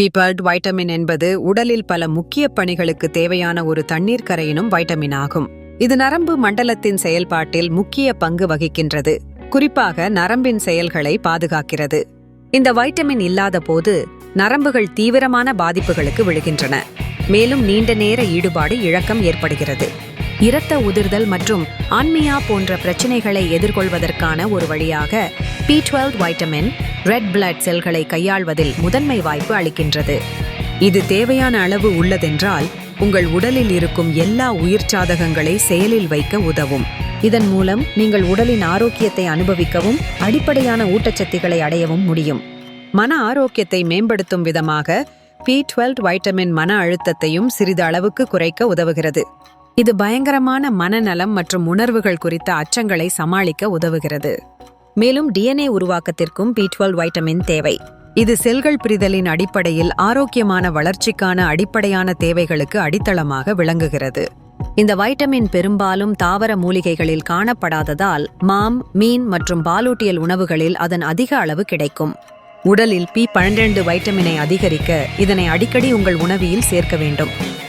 பீபர்ட் vitamin என்பது உடலில் பல முக்கிய பணிகளுக்கு தேவையான ஒரு தண்ணீர் கரையினும் வைட்டமின் ஆகும். இது நரம்பு மண்டலத்தின் செயல்பாட்டில் முக்கிய பங்கு வகிக்கின்றது. குறிப்பாக நரம்பின் செயல்களை பாதுகாக்கிறது. இந்த வைட்டமின் இல்லாத போது நரம்புகள் தீவிரமான பாதிப்புகளுக்கு விழுகின்றன. மேலும் நீண்ட நேர ஈடுபாடு இழக்கம் ஏற்படுகிறது. இரத்த உதிர்தல் மற்றும் ஆன்மியா போன்ற பிரச்சனைகளை எதிர்கொள்வதற்கான ஒரு வழியாக B twelve vitamin red blood செல்களை கையாள்வதில் முதன்மை வாய்ப்பு அளிக்கின்றது. இது தேவையான அளவு உள்ளதென்றால் உங்கள் உடலில் இருக்கும் எல்லா உயிர் சாதகங்களை செயலில் வைக்க உதவும். இதன் மூலம் நீங்கள் உடலின் ஆரோக்கியத்தை அனுபவிக்கவும் அடிப்படையான ஊட்டச்சத்துக்களை அடையவும் முடியும். மன ஆரோக்கியத்தை மேம்படுத்தும் விதமாக பி டுவெல் வைட்டமின் மன அழுத்தத்தையும் சிறிது அளவுக்கு குறைக்க உதவுகிறது. இது பயங்கரமான மனநலம் மற்றும் உணர்வுகள் குறித்த அச்சங்களை சமாளிக்க உதவுகிறது. மேலும் டிஎன்ஏ உருவாக்கத்திற்கும் பி டுவெல் வைட்டமின் தேவை. இது செல்கள் பிரிதலின் அடிப்படையில் ஆரோக்கியமான வளர்ச்சிக்கான அடிப்படையான தேவைகளுக்கு அடித்தளமாக விளங்குகிறது. இந்த வைட்டமின் பெரும்பாலும் தாவர மூலிகைகளில் காணப்படாததால் மாம் மீன் மற்றும் பாலூட்டியல் உணவுகளில் அதன் அதிக அளவு கிடைக்கும். உடலில் பி பன்னிரண்டு வைட்டமினை அதிகரிக்க இதனை அடிக்கடி உங்கள் உணவியில் சேர்க்க வேண்டும்.